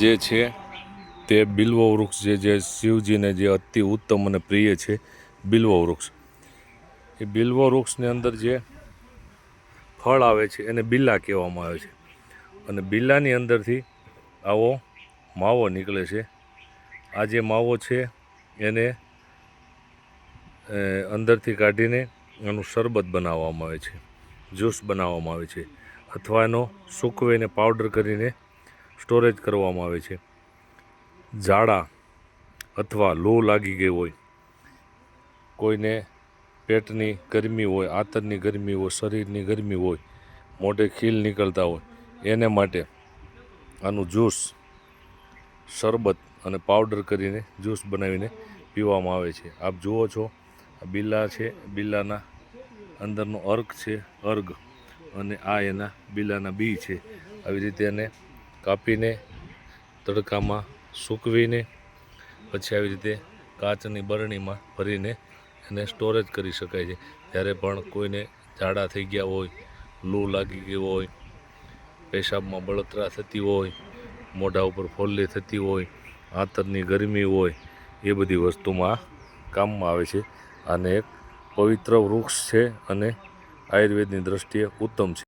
જે છે તે બિલ્વ વૃક્ષ જે જે શિવજીને જે અતિ ઉત્તમ અને પ્રિય છે, બિલ્વ વૃક્ષ. એ બિલ્વ વૃક્ષની અંદર જે ફળ આવે છે, એને બિલ્લા કહેવામાં આવે છે. અને બિલ્લાની અંદરથી આવો માવો નીકળે છે. આ જે માવો છે, એને અંદરથી કાઢીને એનું શરબત બનાવવામાં આવે છે, જ્યુસ બનાવવામાં આવે છે. અથવા એનો સૂકવીને પાવડર કરીને સ્ટોરેજ કરવામાં આવે છે. ઝાડા અથવા લો લાગી ગઈ હોય. કોઈને પેટની ગરમી હોય, આંતરની ગરમી હોય, શરીરની ગરમી હોય, મોઢે ખીલ નીકળતા હોય, એને માટે આનું જ્યુસ શરબત અને પાવડર કરીને જ્યુસ બનાવીને પીવામાં આવે છે. આપ જુઓ છો, આ બિલ્લા છે, બિલ્લાના અંદરનો અર્ક છે, અર્ગ અને આ એના બિલ્લાના બી છે. આવી રીતે એને કાપીને, તડકામાં સૂકવીને, પછી આવી રીતે કાચની બરણીમાં ભરીને એને સ્ટોરેજ કરી શકાય છે. જ્યારે પણ કોઈને ઝાડા થઈ ગયા હોય, લૂ લાગી ગઈ હોય, પેશાબમાં બળતરા થતી હોય, મોઢા ઉપર ફોલ્લી થતી હોય, આંતરની ગરમી હોય, એ બધી વસ્તુમાં કામમાં આવે છે. અને એક પવિત્ર વૃક્ષ છે અને આયુર્વેદની દ્રષ્ટિએ ઉત્તમ છે.